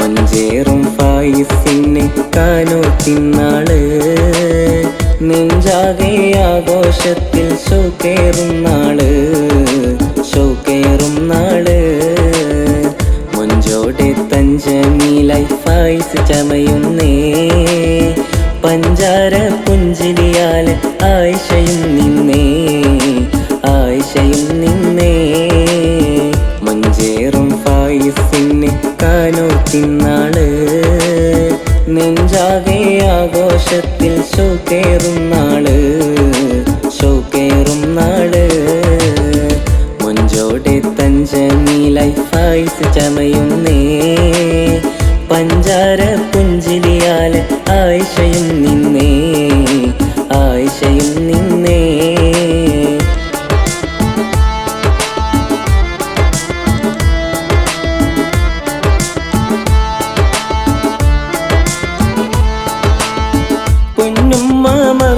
ഫായിസിന് കാനോത്തിന്നാൾ നെഞ്ചാകെ ആഘോഷത്തിൽ ഷോക്കേറും നാൾ. ഷോക്കേറും നാൾ. മുഞ്ചോടെ തഞ്ചമീലായി ഫായിസ് ചമയുന്നേ. പഞ്ചാര പുഞ്ചിരിയാൽ ആയിഷയും നിന്നേ. ആയിഷയും നിന്നേ. കാനോത്തിന്നാൾ നെഞ്ചാകെ ആഘോഷത്തിൽ ഷോക്കേറും നാൾ. ഷോക്കേറും നാൾ. മുഞ്ചോടെ തഞ്ചമീലായി ഫായിസ് ചമയുന്നേ. പഞ്ചാര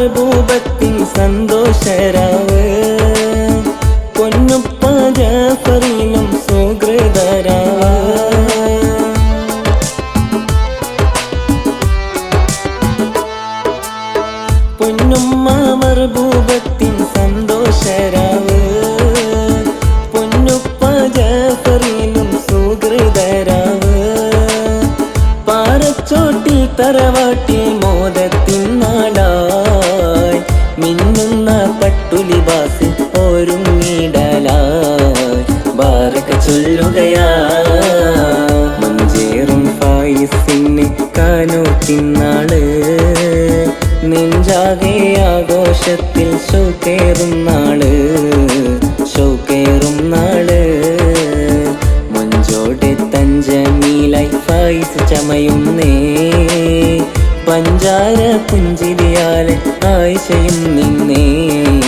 മർബൂബത്തിൻ സന്തോഷരാവ്. പൊന്നുപ്പ ജാഫറിനും സുഹൃതരാവ്. പൊന്നുമ്മ മർബൂബത്തിൻ സന്തോഷരാവ്. പൊന്നുപ്പ ജാഫറിനും സുഹൃതരാവ്. പാറച്ചോട്ടിൽ തറവാട്ടിൽ മോദത്തിൻ നാടായി ചൊല്ലുകയാ മഞ്ചേറും പായസിനെ കാനോത്തിന്നാൾ നെഞ്ചാകെ ആഘോഷത്തിൽ ഷോക്കേറും നാൾ. ഷോക്കേറും നാൾ. മഞ്ചോടെ തഞ്ചമീലായി ഫായിസ് ചമയുന്നേ. പഞ്ചാര പുഞ്ചിരിയാലെ ആയിഷയും നിന്നേ.